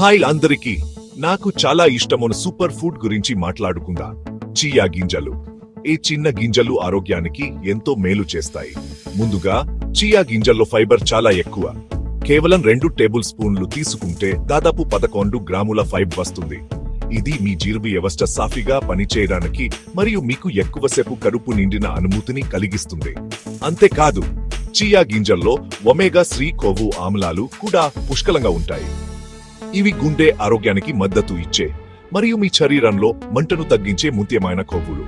Hi అందరికీ. నాకు చాలా ఇష్టమైన సూపర్ ఫుడ్ గురించి మాట్లాడుకుందా. చియా గింజలు. ఈ చిన్న గింజలు ఆరోగ్యానికి ఎంతో మేలు చేస్తాయి. ముందుగా చియా గింజల్లో ఫైబర్ చాలా ఎక్కువ. కేవలం రెండు టేబుల్ స్పూన్లు తీసుకుంటే దాదాపు పదకొండు గ్రాముల ఫైబర్ వస్తుంది. ఇది మీ జీర్ణ వ్యవస్థ సాఫీగా పనిచేయడానికి మరియు మీకు ఎక్కువసేపు కడుపు నిండిన అనుమతిని కలిగిస్తుంది. అంతేకాదు చియా గింజల్లో ఒమేగా శ్రీ కొవ్వు ఆమ్లాలు కూడా పుష్కలంగా ఉంటాయి. ఇవి గుండె ఆరోగ్యానికి మద్దతు ఇచ్చే మరియు మీ శరీరంలో మంటను తగ్గించే ముఖ్యమైన కొవ్వులు.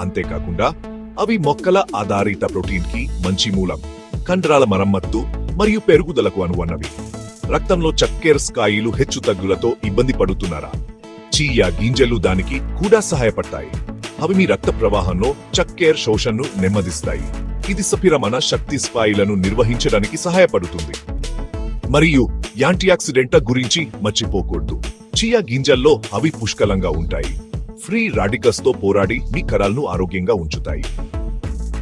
అంతేకాకుండా అవి మొక్కల ఆధారిత ప్రోటీన్కి మంచి మూలం కండరాల మరమ్మత్తు మరియు పెరుగుదలకు అనువన్నవి. రక్తంలో చక్కెర స్థాయిలు హెచ్చు తగ్గులతో ఇబ్బంది పడుతున్నారా? చీయా గింజలు దానికి కూడా సహాయపడతాయి. అవి మీ రక్త ప్రవాహంలో చక్కెర శోషణను నెమ్మదిస్తాయి. ఇది సఫిరమైన శక్తి స్థాయిలను నిర్వహించడానికి సహాయపడుతుంది. మరియు యాంటీఆక్సిడెంట్ గురించి మర్చిపోకూడదు. చియా గింజల్లో అవి పుష్కలంగా ఉంటాయి. ఫ్రీ రాడికల్స్తో పోరాడి మీ కరాలను ఆరోగ్యంగా ఉంచుతాయి.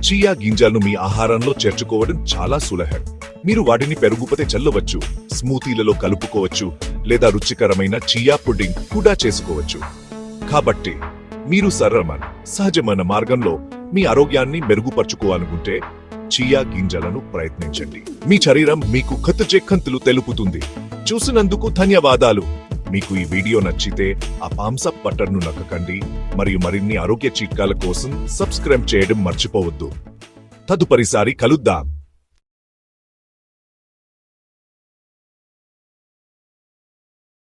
చియా గింజలను మీ ఆహారంలో చేర్చుకోవడం చాలా సులభం మీరు వాటిని పెరుగుపతే చల్లవచ్చు స్మూతీలలో కలుపుకోవచ్చు లేదా రుచికరమైన చియా పుడ్డింగ్ కూడా చేసుకోవచ్చు. కాబట్టి మీరు సరళమైన సహజమైన మార్గంలో మీ ఆరోగ్యాన్ని మెరుగుపరుచుకోవాలనుకుంటే చియా గింజలను ప్రయత్నించండి. మీ శరీరం మీకు కథ చెక్కంతులు తెలుపుతుంది. చూసినందుకు ధన్యవాదాలు. మీకు ఈ వీడియో నచ్చితే ఆ పాంసప్ బటన్ను నొక్కకండి. మరియు మరిన్ని ఆరోగ్య చిట్కాల కోసం సబ్స్క్రైబ్ చేయడం మర్చిపోవద్దు. తదుపరిసారి కలుద్దాం.